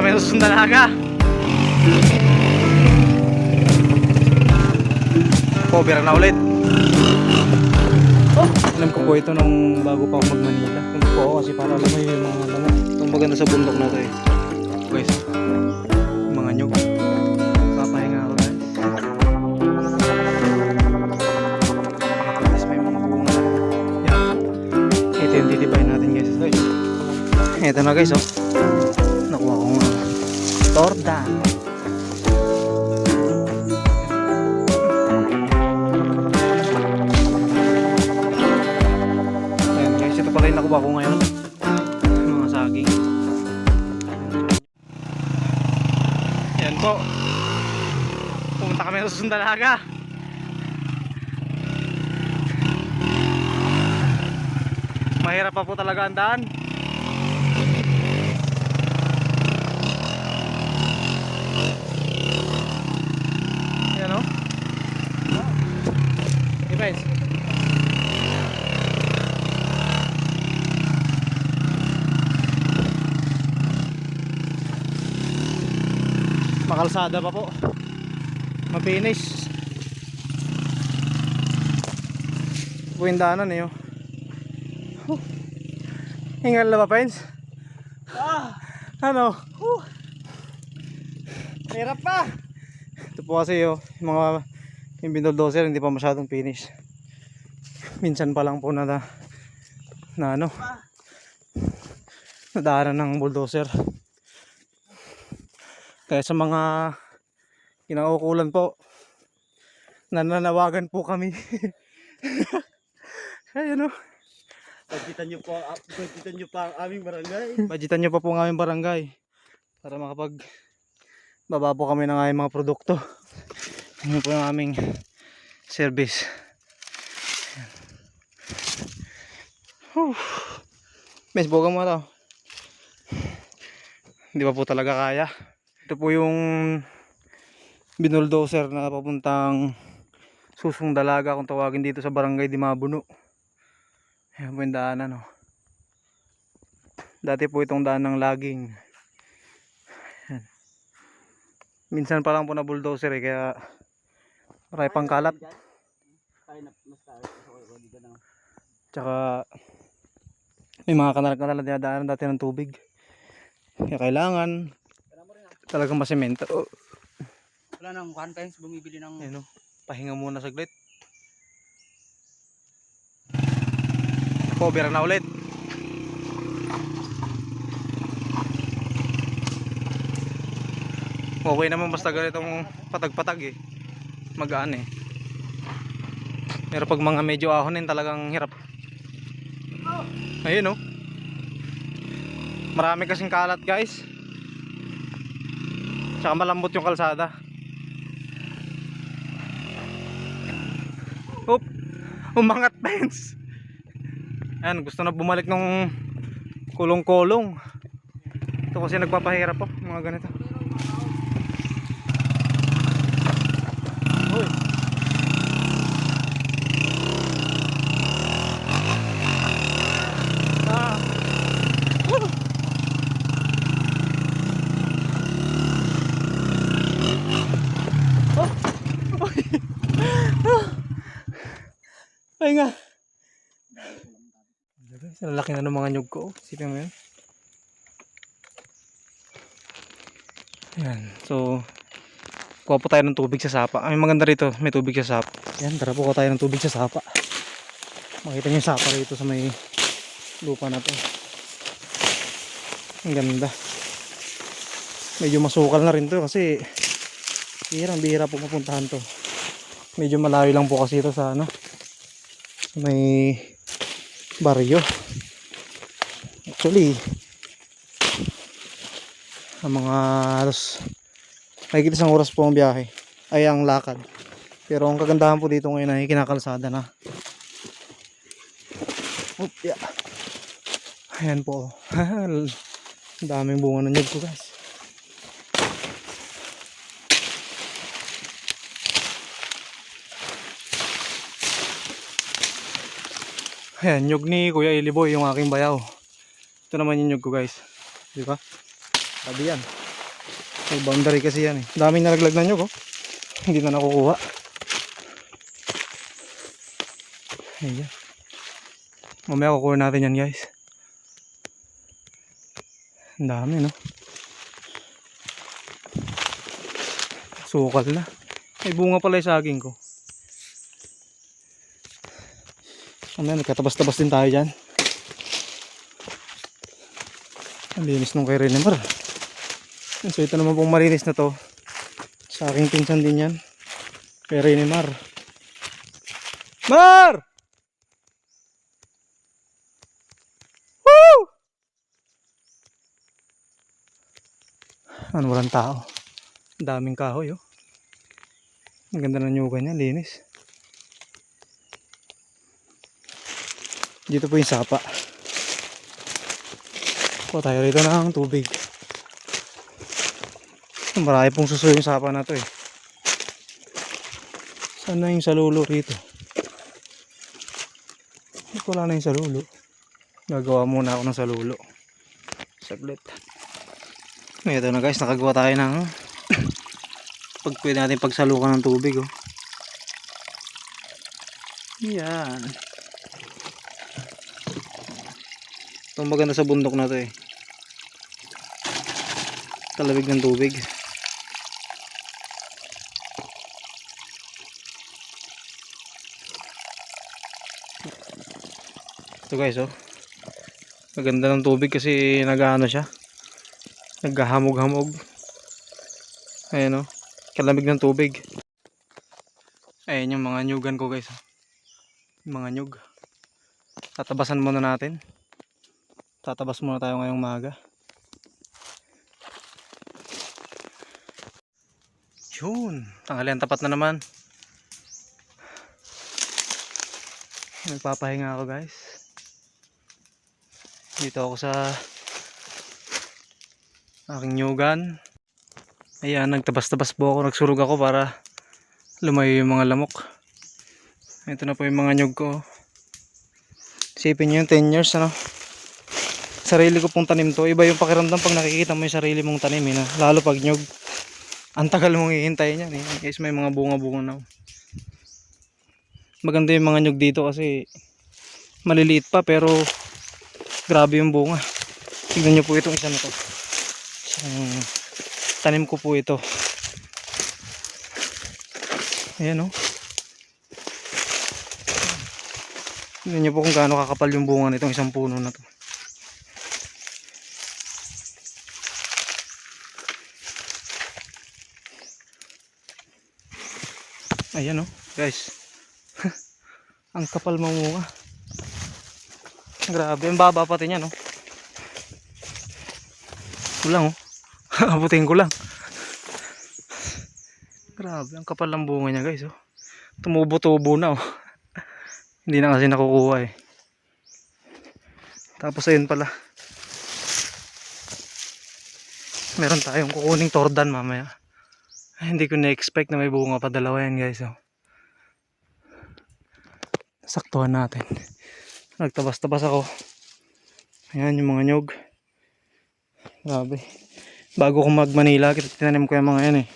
kami sa Sundalaga. Cover na ulit. Oh, alam ko po ito nung bago pa ako mag-Manila. Ito po ako kasi para alam mo yung mga lama. Itong maganda sa bundok na ito eh. Guys, mga nyug. Papahinga ako guys. Guys, may mga bunga. Yan. Ito yung titibayin natin guys. Ito na guys oh. Torta. Ayan guys, ito pala yung nakuha ko ngayon. Mga saging. Ayan po. Pumunta kami sa Sundalaga. Mahirap pa po talaga ang daan. Ayan o. Hey guys. Makalsada pa po. Mapinish. Daanan eh. oh. Hingal na ba, Pines? Ah, Ano? hirap pa. Ito po kasi oh, yung mga yung binuldozer hindi pa masyadong finish. Minsan pa lang po na na, na ano nadaanan ng bulldozer. Kaya sa mga kinaukulan po nananawagan po kami. Ayan oh. Pagkitan niyo po, ah, pagkitan niyo pa ang aming barangay. Budgetan nyo pa po ng aming barangay para makapag baba po kami ng aming mga produkto. Yun po yung aming service. Mes, boga mo to. Hindi pa po talaga kaya. Ito po yung binuldoser na papuntang susong dalaga kung tawagin dito sa barangay di mabuno. Ayan po yung daanan oh. Dati po itong daan ng laging. Minsan pa lang po na bulldozer eh, kaya marami pang kalat. Tsaka may mga kanal-kanal na dinadaanan dati ng tubig. Kaya kailangan talagang masemento. Oh, Wala nang one times bumibili ng... ayun oh. Pahinga muna saglit. Cover na ulit. Okay naman basta ganitong patag-patag eh. Magaan eh. Pero pag mga medyo ahonin talagang hirap. Ayun oh. Marami kasing kalat guys. Tsaka malambot yung kalsada. Oop. Umangat fence. Ayan, gusto na bumalik nung kulong-kulong. Ito kasi nagpapahirap po, mga ganito. Ang laki na ng mga nyug ko. Sipin mo yun. Ayan. So, kuha po tayo ng tubig sa sapa. Ay, maganda rito. May tubig sa sapa. Ayan, tara po kuha tayo ng tubig sa sapa. Makita niyo yung sapa rito sa may lupa na to. Ang ganda. Medyo masukal na rin to kasi bihirang bihira po mapuntahan to. Medyo malayo lang po kasi ito sa ano. May baryo. Actually, ang mga alas mahigit isang oras po ang biyahe ay ang lakad. Pero ang kagandahan po dito ngayon ay kinakalsada na. Oop, yeah. Ayan po. Daming bunga ng nyug ko guys. Ayan, nyug ni Kuya Iliboy yung aking bayaw. Ito naman yung nyug ko guys. Di ba? Sabi yan. May boundary kasi yan eh. Daming nalaglag na nyug oh. Hindi na nakukuha. Ayan. Mamaya kukuha natin yan guys. Ang dami no. Sukal na. May bunga pala yung saging ko. Ano, nagkatabas-tabas din tayo dyan. Ang linis nung kay Renemar. So ito naman pong malinis na to. Sa aking pinsan din yan. Kay Renemar. Mar! Woo! Ano walang tao. Ang daming kahoy oh. Ang ganda ng nyuga niya, linis. Dito po yung sapa. Kuha tayo rito ng tubig. Marami pong suso yung sapa na to eh. Saan na yung salulo rito? Wala na yung salulo? Gagawa muna ako ng salulo. Saglit. Ito na guys, nakagawa tayo ng pag pwede natin pagsalukan ng tubig oh. Yan. Ito maganda sa bundok na to eh. Talabig ng tubig. Ito guys oh. Maganda ng tubig kasi nag-ano siya. Naghahamog-hamog. Ayan oh. Kalamig ng tubig. Ayan yung mga nyugan ko guys. oh. Mga nyug. Tatabasan muna natin. Tatabas muna tayo ngayong maga. Yun. Tanghalian tapat na naman. Nagpapahinga ako guys. Dito ako sa aking nyugan. Ayan, nagtabas-tabas po ako. Nagsurog ako para lumayo yung mga lamok. Ito na po yung mga nyug ko. Isipin nyo yung 10 years ano. Sarili ko pong tanim to. Iba yung pakiramdam pag nakikita mo yung sarili mong tanim. Eh. Lalo pag nyug. Ang tagal mong hihintayin yan. Eh. Guys, may mga bunga-bunga na. Maganda yung mga nyug dito kasi maliliit pa pero grabe yung bunga. Tignan nyo po itong isa na to. Isang tanim ko po ito. Ayan o. Oh. Tignan nyo po kung gaano kakapal yung bunga nitong isang puno na to. Ayan o, guys. Ang kapal mamunga. Grabe, ang baba pati niya, no? Kulang, oh. Abutin ko lang. Grabe, ang kapal ng bunga niya, guys, oh. Tumubo-tubo na, oh. Hindi na kasi nakukuha, eh. Tapos, ayun pala. Meron tayong kukuning tordan mamaya. Ay, hindi ko na-expect na may bunga pa dalawa yan, guys, oh. Saktuhan natin. Nagtabas-tabas ako. Ayan yung mga nyog grabe. Bago ko mag Manila tinanim ko yung mga yan eh.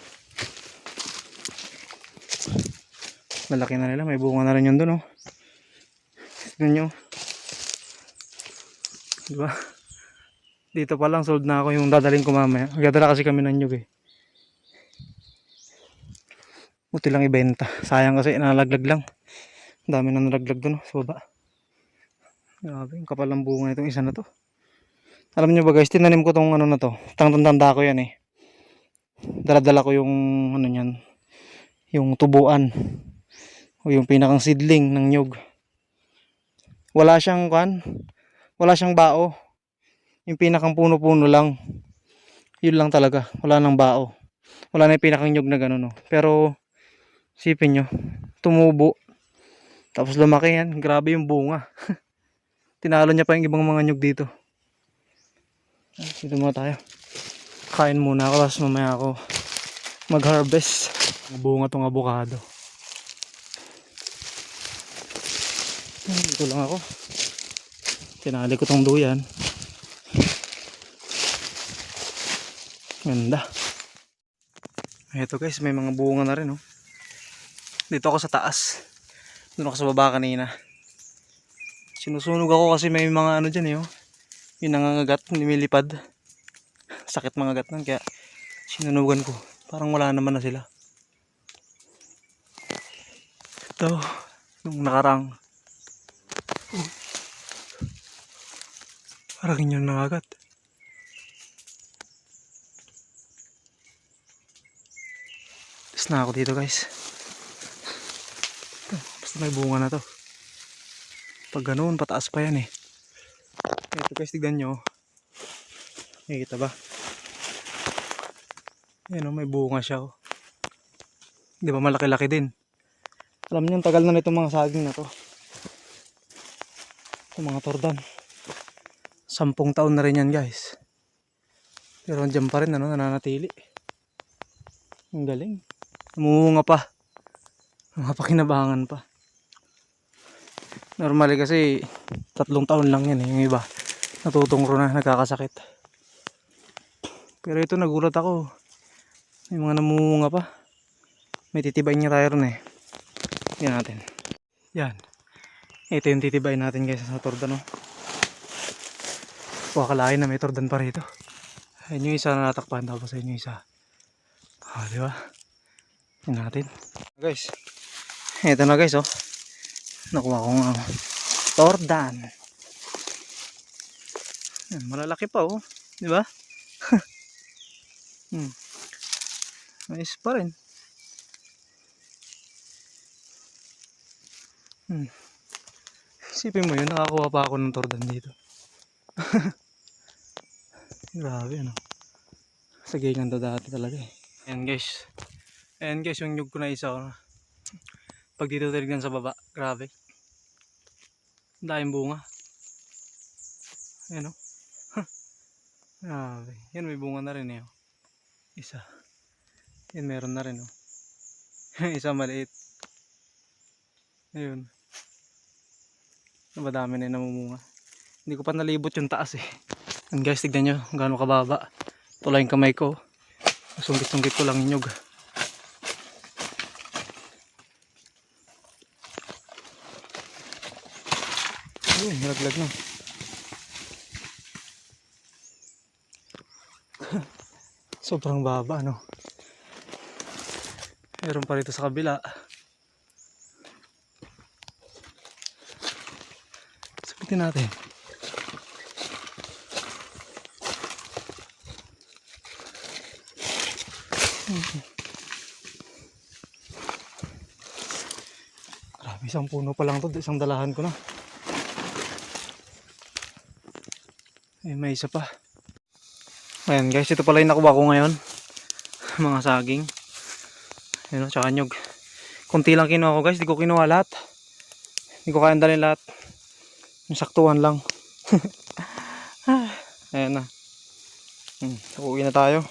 Malaki na nila may bunga na rin yun dun oh. Tignan nyo. Diba dito pa lang sold na ako yung dadaling ko mamaya. Magdadala kasi kami ng nyog eh buti lang ibenta sayang kasi nalaglag lang dami na nalaglag dun oh, sa baba Grabe, yung kapal ng bunga itong isa na to. Alam niyo ba guys, tinanim ko tong ano na to. Tang-tanda ko yan eh. Dala-dala ko yung ano niyan, yung tubuan o yung pinakang seedling ng nyug. Wala siyang kan, wala siyang bao. Yung pinakang puno-puno lang. Yun lang talaga, wala nang bao. Wala na yung pinakang nyug na gano'n no. Pero sipin nyo, tumubo. Tapos lumaki yan, grabe yung bunga. tinalo niya pa yung ibang mga nyug dito. Dito muna tayo. Kain muna ako tapos mamaya ako mag harvest bunga tong avocado. Dito lang ako. Tinali ko tong duyan. Ganda. Ito guys, may mga bunga na rin oh. Dito ako sa taas. Doon ako sa baba kanina. Sinusunog ako kasi may mga ano dyan eh oh. Yung nangangagat, lumilipad. Sakit mga gat nun, kaya sinunugan ko. Parang wala naman na sila. Ito, nung nakarang. Oh. Parang yun nangagat. Na ako dito guys. Ito, may bunga na to. Pag ganoon, pataas pa yan eh. Ito guys, tignan nyo. Nakikita ba? Ayan o, may bunga siya o. Di ba malaki-laki din? Alam ang tagal na nitong mga saging na to. Itong mga tordan. Sampung taon na rin yan guys. Pero andyan pa rin, ano, nananatili. Ang galing. Namumunga pa. Mga pakinabangan pa. Normally kasi tatlong taon lang yan eh. Yung iba natutungro na nagkakasakit. Pero ito nagulat ako. May mga namumunga pa. May titibayin niya tayo ron eh. Yan natin. Yan. Ito yung titibayin natin guys sa tordan no. Huwag kalain na may tordan pa rito. Ayun yung isa na natakpan tapos ayun yung isa. Ah, di ba? Yan natin. Guys. Ito na guys oh. Nakuha ko nga. Tordan. Malalaki pa oh. Di ba? hmm. Nice pa rin. Hmm. Isipin mo yun, nakakuha pa ako ng tordan dito. Grabe ano. Sige ganda dati talaga eh. Ayan guys. Ayan guys, yung nyug ko na isa. oh. Pag dito tinignan sa baba, grabe. Daming bunga. Ayan o. Grabe. Yan may bunga na rin eh. oh. Isa. Yan meron na rin oh. Isa maliit. Ayun. Madami na yung namumunga. Hindi ko pa nalibot yung taas eh. Yan guys, tignan nyo gaano kababa. Tulay yung kamay ko. Sungkit-sungkit ko lang yung nalaglag na. Sobrang baba, no? Meron pa rito sa kabila. Sabitin natin. Grabe, isang puno pa lang to. Isang dalahan ko na. Eh, may isa pa. Ayan guys, ito pala yung nakuha ko ngayon. Mga saging. Ayan o, tsaka nyug. Kunti lang kinuha ko guys, di ko kinuha lahat. Di ko kayang dalhin lahat. Yung saktuhan lang. Ayan na. Hmm, uwi na tayo.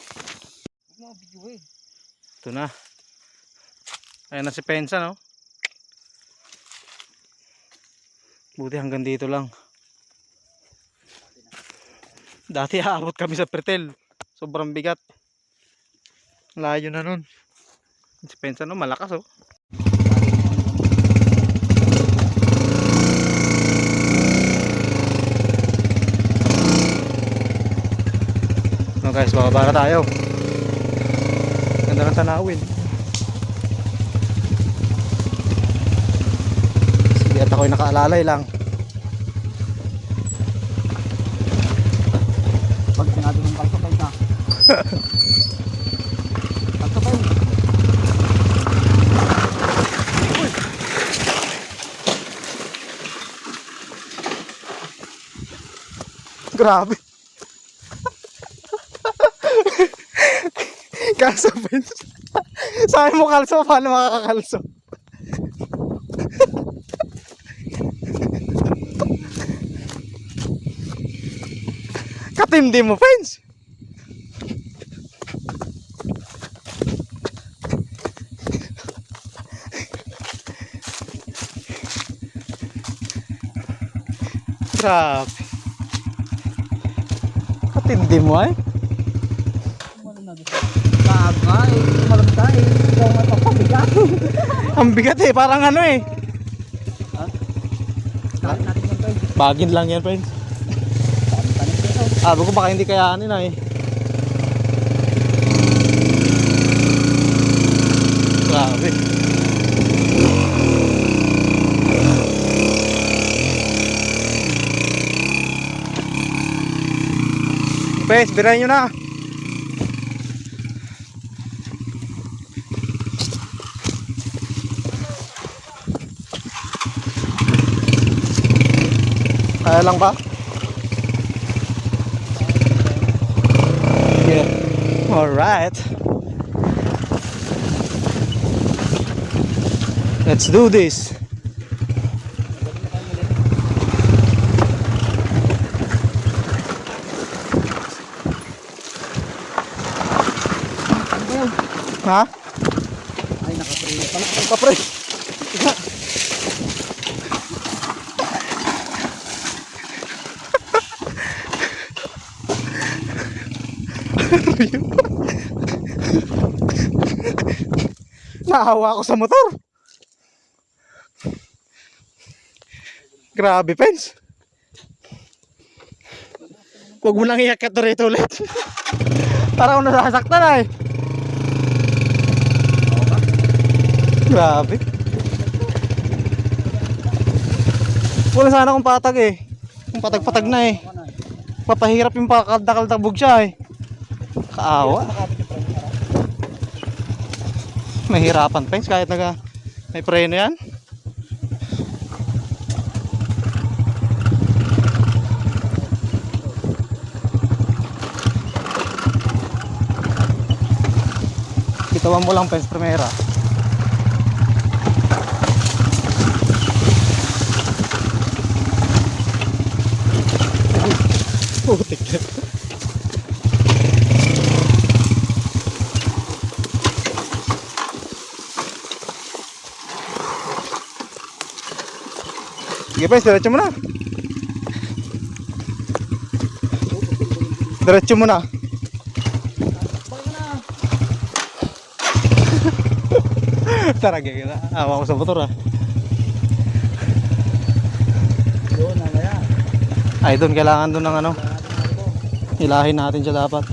Ito na. Ayan na si Pensa no. Buti hanggang dito lang. Dati aabot kami sa Pretel. Sobrang bigat. Layo na nun. Si Pensa no, malakas oh. No guys, bababa na tayo. Ganda ng tanawin. Sige at ako'y nakaalalay lang. Pag sinabi ng kalso kayo ka. Kalso kayo. Grabe. kalso Vince. Sabi mo kalso, paano makakakalso? Katindi mo, Vince. Grabe. Katindi mo ay. Ano? Bagay, malam ka. Ang bigat eh, parang ano eh. Bagin lang yan, friends. Sabi ko baka hindi kayanin na eh. Grabe. Pes, birahin nyo na. Kaya lang ba? Yeah. All right. Let's do this. Ha? Ay, nakapreno pala. Kapre. Nahawa ako sa motor. Grabe, Pens. Huwag mo nang iyakyat to rito ulit. Parang nasasaktan na eh. Grabe. Wala sana akong patag eh. Kung patag-patag na eh. Papahirap yung pakakaldakaldabog siya eh. Kaawa. Mahirapan pa kahit naga may preno yan. Bitawan mo lang pens primera. Putik na. Sige pa, diretso mo na. Diretso mo na. Tara, gaya na. Awa ko sa motor ah. Ay, doon kailangan doon ng ano. Hilahin natin siya dapat.